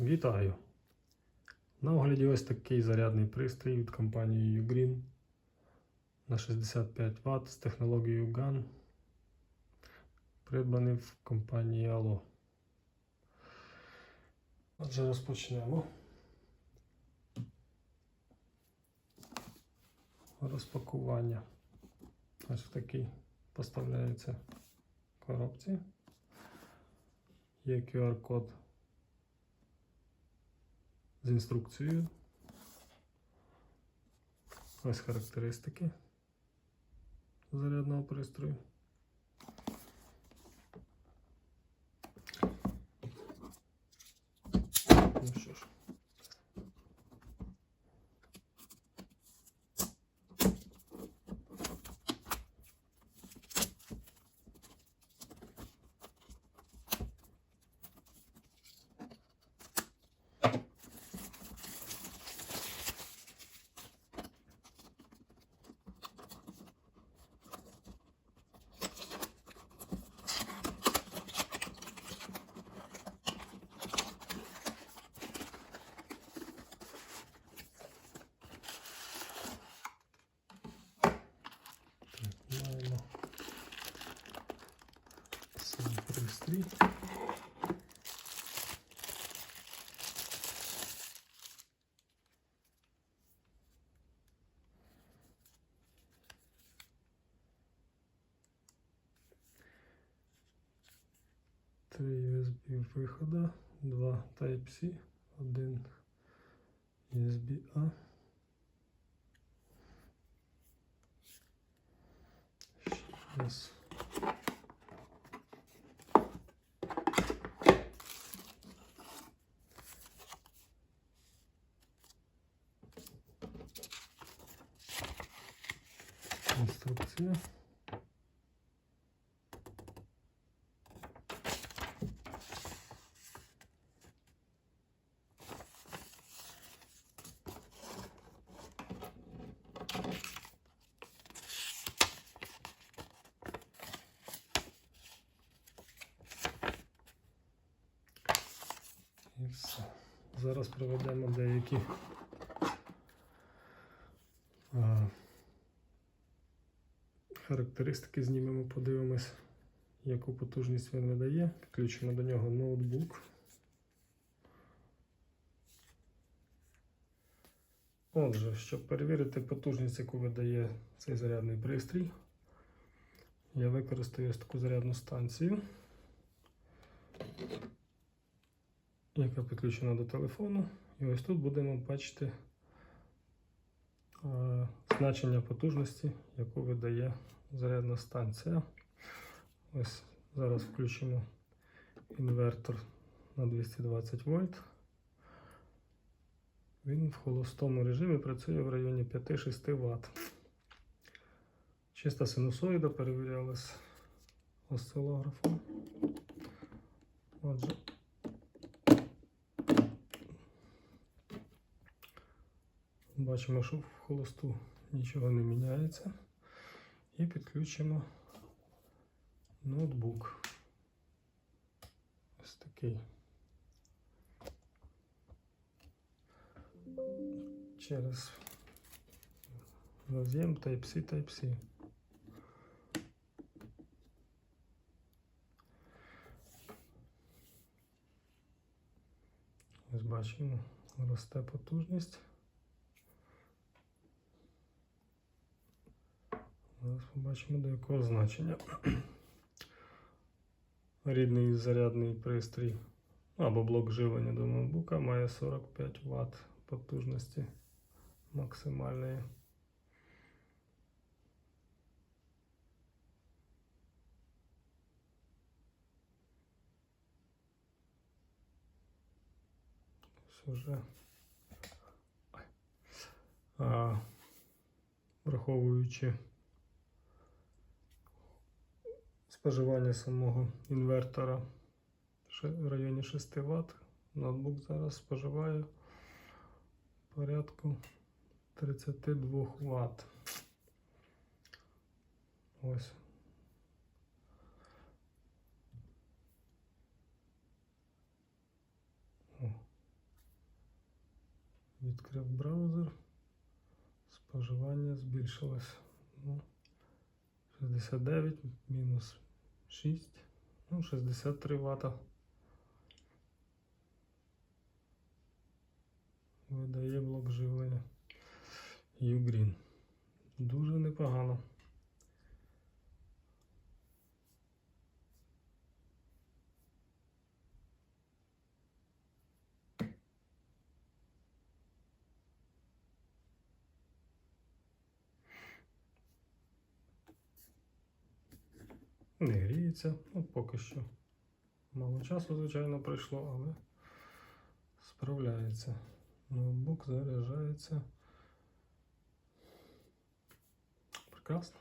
Вітаю! На огляді ось такий зарядний пристрій від компанії Ugreen на 65 Вт з технологією GAN, придбаний в компанії Allo. Отже, розпочнемо. Розпакування. Ось в такій поставляється коробці. Є QR-код з інструкцією. Ось характеристики зарядного пристрою. Пристрій. Три USB вихода, два Type-C, один USB-A. Сейчас. Все. Зараз проведемо деякі а, характеристики, знімемо, подивимось, яку потужність він видає. Підключимо до нього ноутбук. Отже, щоб перевірити потужність, яку видає цей зарядний пристрій, я використаю таку зарядну станцію яка підключена до телефону. І ось тут будемо бачити е, значення потужності, яку видає зарядна станція. Ось зараз включимо інвертор на 220 вольт. Він в холостому режимі працює в районі 5-6 Вт. Чиста синусоїда перевірялась осцилографом. Отже, Бачимо, що в холосту нічого не міняється. І підключимо ноутбук. Ось такий. Через роз'єм Type-C, Type-C. Ось бачимо, росте потужність. Зараз побачимо до якого значення. Рідний зарядний пристрій або блок живлення до ноутбука має 45 Вт потужності максимальної. Уже. А, враховуючи споживання самого інвертора в районі 6 Вт. Ноутбук зараз споживає порядку 32 Вт. Ось. О, Відкрив браузер. Споживання збільшилось. Ну, 69 мінус 6. Ну, 63 Вт. Видає блок живлення. Ugreen. Дуже непогано. Не гріється, ну поки що. Мало часу, звичайно, пройшло, але справляється. Ноутбук заряджається. Прекрасно.